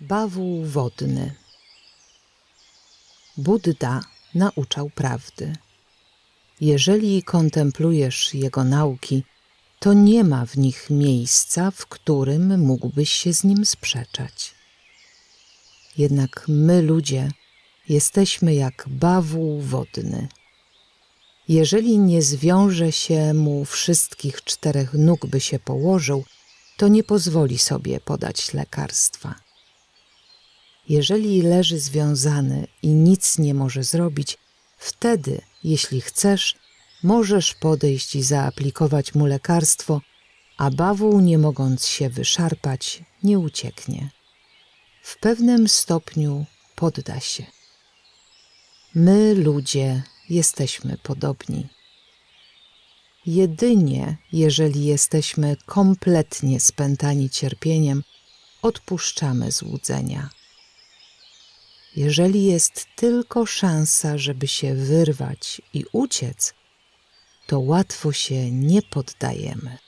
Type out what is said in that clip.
Bawół wodny Buddha nauczał prawdy. Jeżeli kontemplujesz jego nauki, to nie ma w nich miejsca, w którym mógłbyś się z nim sprzeczać. Jednak my, ludzie, jesteśmy jak bawół wodny. Jeżeli nie zwiąże się mu wszystkich czterech nóg, by się położył, to nie pozwoli sobie podać lekarstwa. Jeżeli leży związany i nic nie może zrobić, wtedy, jeśli chcesz, możesz podejść i zaaplikować mu lekarstwo, a bawół, nie mogąc się wyszarpać, nie ucieknie. W pewnym stopniu podda się. My, ludzie, jesteśmy podobni. Jedynie jeżeli jesteśmy kompletnie spętani cierpieniem, odpuszczamy złudzenia. Jeżeli jest tylko szansa, żeby się wyrwać i uciec, to łatwo się nie poddajemy.